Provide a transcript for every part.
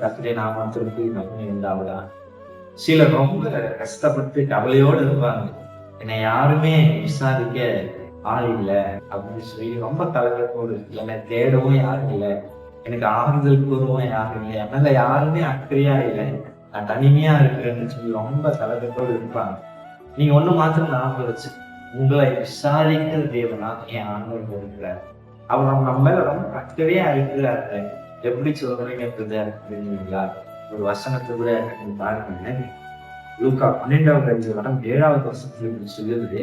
கத்தை நாமத்திற்கு நம்ம உண்டாவதா? சிலர் ரொம்ப கஷ்டப்பட்டு கவலையோடு இருப்பாங்க. என்னை யாருமே விசாரிக்க ஆள் இல்லை அப்படின்னு சொல்லி ரொம்ப கவலையோடு என்னை தேடவும் யாரும் இல்லை. எனக்கு ஆறுதல் கூறவும் யாரும் இல்லை. என்னால யாருமே அக்கறையா இல்லை. நான் தனிமையா இருக்கிறேன்னு சொல்லி ரொம்ப கலக்கத்தோடு இருப்பாங்க. நீங்க ஒண்ணு மாத்திரம் ஞாபகம் வச்சு உங்களை விசாரிக்கிற தேவனா என் ஆண்டவர் இருக்கிறார் அவர் நம்ம நம்ம மேல ரொம்ப அக்கறையா இருக்கிறாரு எப்படி சொல்றீங்கன்றத தெரியுங்களா ஒரு வசனத்தை கூட நீங்க பாருங்க லூக்கா பன்னெண்டாவது அதிகாரம் ஏழாவது வருஷத்துல சொல்லுது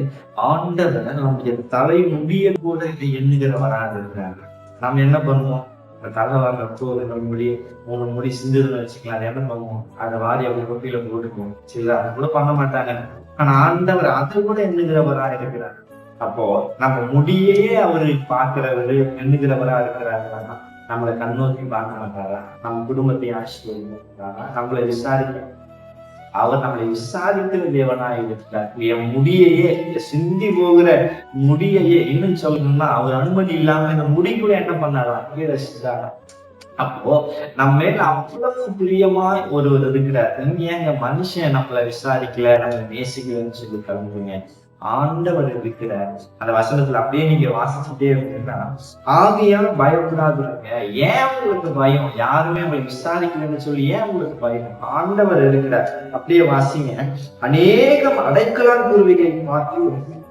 ஆண்டவர் நம்முடைய தலை முடிய கூட இதை எண்ணுகிறவராக இருக்கிறாங்க நாம் என்ன பண்ணுவோம்? இந்த தலை வாங்கப்போ ஒரு முடி மூணு முடி சிந்துதுன்னு வச்சுக்கலாம். அதை என்ன பண்ணுவோம்? அதை வாரி அவங்க கொட்டியில போட்டுக்குவோம். சரி அதை கூட பண்ண மாட்டாங்க. ஆனா ஆண்டவர் அதை கூட எண்ணுகிறவரா இருக்கிறார். அப்போ நம்ம முடியே அவரு பார்க்கிறவரு எண்ணுகிறவரா இருக்கிறாருன்னா நம்மளை கண்ணோக்கி பார்க்க மாட்டாரா? நம்ம குடும்பத்தை ஆசீர்வதிக்கிறாரா நம்மளை விசாரிக்க. அவர் நம்மளை விசாரிக்கிற தேவனாய் இருக்கிறார். என் முடியையே சிந்தி போகிற முடியையே இன்னும் சொல்லணும்னா அவர் அனுமதி இல்லாம இந்த முடி கூட என்ன பண்ணாரா? ரசிச்சாரா அப்போ நம்ம மேல அவ்வளவு பிரியமா ஒருவர் இருக்கிறார். நீங்க ஏங்க மனுஷன் நம்மளை விசாரிக்கல? நம்ம நேசிக்கலன்னு சொல்லி கிளம்புங்க ஆண்டவர் இருக்கிற அந்த வசனத்துல அப்படியே நீங்க வாசிச்சுட்டே இருந்தீங்கன்னா ஆகையால் பயப்படாதுங்க ஏன் உங்களுக்கு பயம்? யாருமே உங்களை விசாரிக்கலன்னு சொல்லி ஏன் உங்களுக்கு பயம்? ஆண்டவர் இருக்கிற அப்படியே வாசிங்க. அநேகம் அடைக்கலான் குருவிகளை பார்த்து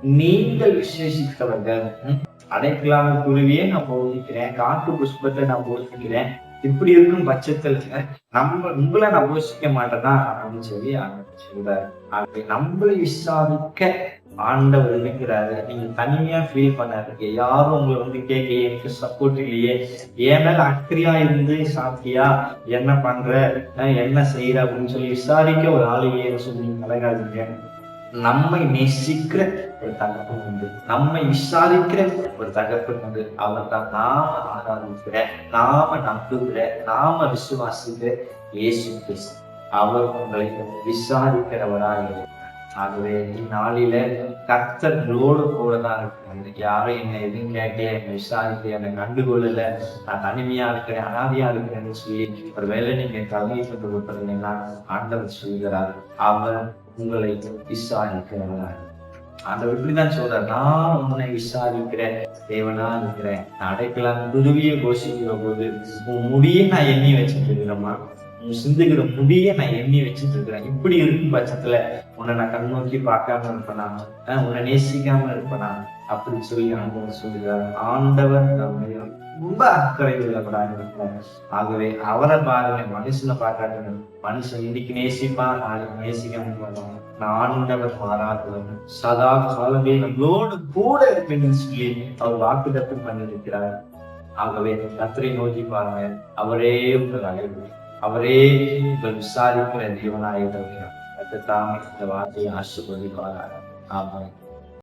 நீங்கள் விசேஷித்தவர்கள். அடைக்கலாம் குருவியே நான் போதிக்கிறேன். காட்டு புஷ்பத்தை நான் போதிக்கிறேன். இப்படி இருக்கும் பட்சத்துல நம்ம உங்களை நான் போஷிக்க மாட்டேனா அப்படின்னு சொல்லி ஆண்டவர் சொல்றாரு. ஆகவே நம்மளை விசாரிக்க ஆண்டவர் இருக்கிறாரு நீங்க தனியா ஃபீல் பண்ணாதீங்க. யாரும் உங்களை வந்து கேட்க எனக்கு சப்போர்ட் இல்லையே. என் மேல அக்கறையா இருந்து சாப்பிட்டியா என்ன பண்ற அஹ் என்ன செய்யற அப்படின்னு சொல்லி விசாரிக்க ஒரு ஆள் இல்லையே சொல்லி கலகாதீங்க நம்மை நேசிக்கிற ஒரு தகப்பன் உண்டு. நம்மை விசாரிக்கிற ஒரு தகப்பன் உண்டு. அவர் தான் நாம ஆராதிக்கிற நாம நம்புகிற நாம விசுவாசிக்கிற இயேசு கிறிஸ்து. அவர் உங்களை விசாரிக்கிறவராக ஆகவே இந்நாளில கர்த்தர்களோடு கூட தான் இருக்கிறாங்க யாரும் என்னை எதுவும் கேட்கல என்னை விசாரிக்க என்னை கண்டுகொள்ளல. நான் தனிமையா இருக்கிறேன் அனாதையா இருக்கிறேன்னு சொல்லி ஒரு வேலை நீங்க கல்வியை கொண்டு கொடுத்தீங்கன்னா ஆண்டவர் சொல்கிறார். அவர் உங்களை விசாரிக்கிறவராக ஆண்டவர் இப்படிதான் சொல்றார் நான் உன்னை விசாரிக்கிறேன் தேவனா இருக்கிறேன். அடைக்கலாம் குருவியை கோஷிக்கிற போது உன் முடியை நான் எண்ணி வச்சுட்டு இருக்கிறேம்மா உன் சிந்துகிற முடியை நான் எண்ணி வச்சுட்டு இருக்கிறேன் இப்படி இருக்கும் பட்சத்துல உன்னை நான் கண் நோக்கி பார்க்காம இருப்பேனா? உன்னை நேசிக்காம இருப்பேனா? அப்படின்னு சொல்லி ஆண்டவர் சொல்லுகிறார். ஆண்டவர் நம்மை ரொம்ப அக்கறை உள்ளவராக ஆகவே அவரை பாருங்க மனுஷனை பார்க்காதுங்க மனுஷன் இன்னைக்கு நேசிப்பா நாளைக்கு நேசிக்காம போவான் நான் ஆண்டவர் மாறாதவன் சதா காலமே நம்மளோடு கூட இருப்பேன்னு சொல்லி அவர் வாக்கு வாக்குதத்தம் பண்ணியிருக்கிறார். ஆகவே கத்திரை நோக்கி பாருங்க அவரே உங்கள் அழைவு அவரே உங்கள் விசாரிக்கிற தேவனாயிருக்கிறார் கத்த தாமே இந்த வார்த்தையை ஆசிர்வதிப்பார்கள் ஆமாம்